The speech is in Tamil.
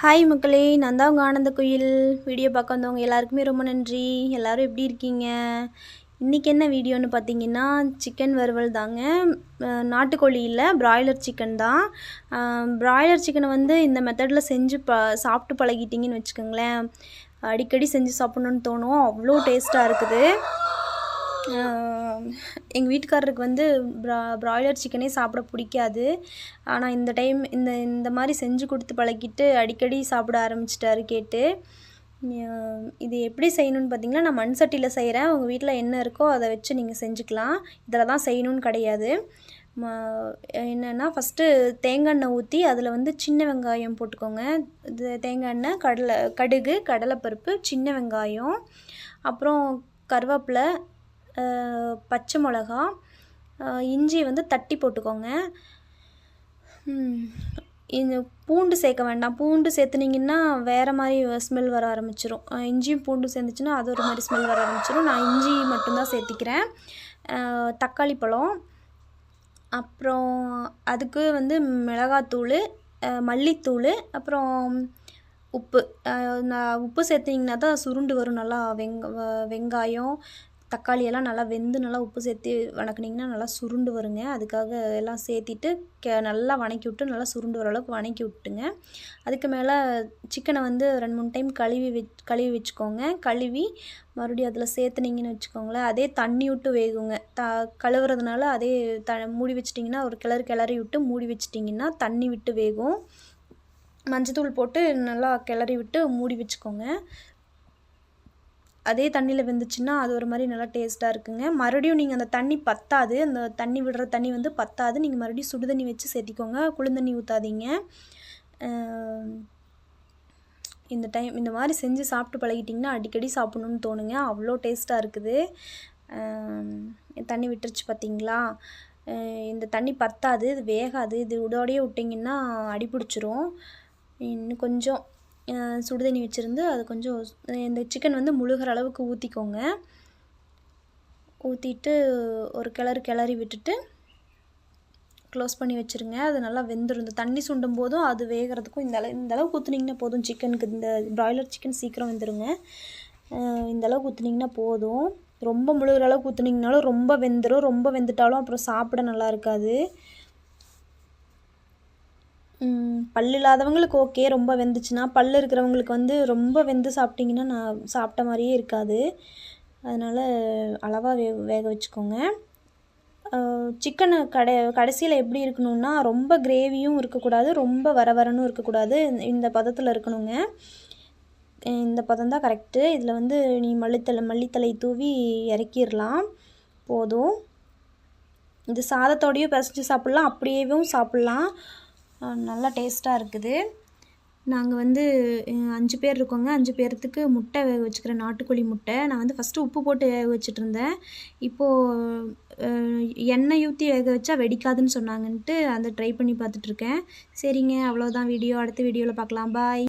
ஹாய் மக்களே நான் தான் உங்கள் ஆனந்த குயில். வீடியோ பார்க்க வந்தவங்க எல்லாருக்குமே ரொம்ப நன்றி. எல்லோரும் எப்படி இருக்கீங்க? இன்றைக்கி என்ன வீடியோன்னு பார்த்தீங்கன்னா சிக்கன் வறுவல் தாங்க. நாட்டுக்கோழி இல்லை ப்ராய்லர் சிக்கன் தான். ப்ராய்லர் சிக்கனை வந்து இந்த மெத்தடில் செஞ்சு ப சாப்பிட்டு பழகிட்டீங்கன்னு வச்சுக்கோங்களேன். அடிக்கடி செஞ்சு சாப்பிட்ணுன்னு தோணும். அவ்வளோ டேஸ்ட்டாக இருக்குது. எங்கள் வீட்டுக்காரருக்கு வந்து ப்ரா ப்ராய்லர் சிக்கனே சாப்பிட பிடிக்காது. ஆனால் இந்த டைம் இந்த இந்த மாதிரி செஞ்சு கொடுத்து பழகிட்டு அடிக்கடி சாப்பிட ஆரம்பிச்சிட்டாரு கேட்டு. இது எப்படி செய்யணும்னு பார்த்தீங்கன்னா நான் மண் சட்டியில் செய்கிறேன் உங்கள் வீட்டில் என்ன இருக்கோ அதை வச்சு நீங்கள் செஞ்சுக்கலாம். இதில் தான் செய்யணும்னு கிடையாது. ம என்னென்னா ஃபஸ்ட்டு தேங்காய் எண்ணெய் ஊற்றி அதில் வந்து சின்ன வெங்காயம் போட்டுக்கோங்க. இது தேங்காய் எண்ணெய் கடலை கடுகு கடலைப்பருப்பு சின்ன வெங்காயம். அப்புறம் கருவேப்பிலை பச்சை மிளகா இஞ்சி வந்து தட்டி போட்டுக்கோங்க. இந்த பூண்டு சேர்க்க வேண்டாம். பூண்டு சேர்த்துனீங்கன்னா வேறு மாதிரி ஸ்மெல் வர ஆரம்பிச்சிரும். இஞ்சியும் பூண்டும் சேர்ந்துச்சுன்னா அது ஒரு மாதிரி ஸ்மெல் வர ஆரம்பிச்சிரும். நான் இஞ்சி மட்டும்தான் சேர்த்திக்கிறேன். தக்காளி பழம். அப்புறம் அதுக்கு வந்து மிளகாத்தூள் மல்லித்தூள் அப்புறம் உப்பு. நான் உப்பு சேர்த்திங்கன்னா தான் சுருண்டு வரும். நல்லா வெங்க வெங்காயம் தக்காளி எல்லாம் நல்லா வெந்து நல்லா உப்பு சேர்த்து வணக்குனிங்கன்னா நல்லா சுருண்டு வருங்க. அதுக்காக எல்லாம் சேர்த்திட்டு கே நல்லா வணக்கி விட்டு நல்லா சுருண்டு வர அளவுக்கு வணக்கி விட்டுங்க அதுக்கு மேலே சிக்கனை வந்து ரெண்டு மூணு டைம் கழுவி வச் கழுவி வச்சுக்கோங்க. கழுவி மறுபடியும் அதில் சேர்த்துனீங்கன்னு வச்சுக்கோங்களேன். அதே தண்ணி விட்டு வேகுங்க. த கழுவுறதுனால அதே த மூடி வச்சிட்டிங்கன்னா ஒரு கிளறு கிளறி விட்டு மூடி வச்சிட்டிங்கன்னா தண்ணி விட்டு வேகும். மஞ்சத்தூள் போட்டு நல்லா கிளறி விட்டு மூடி வச்சுக்கோங்க. அதே தண்ணியில் வெந்துச்சுன்னா அது ஒரு மாதிரி நல்லா டேஸ்ட்டாக இருக்குங்க. மறுபடியும் நீங்கள் அந்த தண்ணி பத்தாது. அந்த தண்ணி விடுற தண்ணி வந்து பத்தாது. நீங்கள் மறுபடியும் சுடு தண்ணி வச்சு சேர்த்திக்கோங்க குளிர்தண்ணி ஊற்றாதீங்க இந்த டைம் இந்த மாதிரி செஞ்சு சாப்பிட்டு பழகிட்டிங்கன்னா அடிக்கடி சாப்பிட்ணுன்னு தோணுங்க. அவ்வளோ டேஸ்ட்டாக இருக்குது. தண்ணி விட்டுருச்சு பார்த்தீங்களா இந்த தண்ணி பத்தாது. இது வேகாது. இது உடோடையே விட்டிங்கன்னா அடி பிடிச்சிரும் இன்னும் கொஞ்சம் சுடுதண்ணி வச்சுருந்து அது கொஞ்சம் இந்த சிக்கன் வந்து முழுகிற அளவுக்கு ஊற்றிக்கோங்க ஊற்றிட்டு ஒரு கிளறு கிளறி விட்டுட்டு க்ளோஸ் பண்ணி வச்சுருங்க. அது நல்லா வெந்துடும் இந்த தண்ணி சுண்டும் போதும் அது வேகிறதுக்கும் இந்த அளவு இந்த அளவுக்கு ஊற்றுனீங்கன்னா போதும் சிக்கனுக்கு இந்த ப்ராய்லர் சிக்கன் சீக்கிரம் வெந்துடுங்க இந்த அளவுக்கு ஊற்றுனீங்கன்னா போதும். ரொம்ப முழுகிற அளவுக்கு ஊற்றுனீங்கனாலும் ரொம்ப வெந்துடும் ரொம்ப வெந்துட்டாலும் அப்புறம் சாப்பிட நல்லா இருக்காது. பல் இல்லாதவங்களுக்கு ஓகே ரொம்ப வெந்துச்சுன்னா பல் இருக்கிறவங்களுக்கு வந்து ரொம்ப வெந்து சாப்பிட்டிங்கன்னா நான் சாப்பிட்ட மாதிரியே இருக்காது. அதனால் அளவாக வே வேக வச்சுக்கோங்க. சிக்கனை கடை கடைசியில் எப்படி இருக்கணும்னா ரொம்ப கிரேவியும் இருக்கக்கூடாது ரொம்ப வர வரணும் இருக்கக்கூடாது. இந்த- இந்த பதத்தில் இருக்கணுங்க. இந்த பதம் தான் கரெக்டு இதில் வந்து நீ மல்லித்தலை மல்லித்தலை தூவி இறக்கிடலாம். போதும். இது சாதத்தோடையும் பிசைஞ்சு சாப்பிட்லாம் அப்படியேவும் சாப்பிட்லாம். நல்லா டேஸ்ட்டாக இருக்குது. நாங்கள் வந்து அஞ்சு பேர் இருக்கோங்க. அஞ்சு பேர்த்துக்கு முட்டை வேக வச்சுக்கிறேன் நாட்டுக்கோழி முட்டை. நான் வந்து ஃபஸ்ட்டு உப்பு போட்டு வேக வச்சுட்டு இருந்தேன் இப்போது எண்ணெய் ஊற்றி வேக வச்சா வெடிக்காதுன்னு சொன்னாங்கன்ட்டு அதை ட்ரை பண்ணி பார்த்துட்ருக்கேன். சரிங்க அவ்வளோதான் வீடியோ அடுத்த வீடியோவில் பார்க்கலாம். பாய்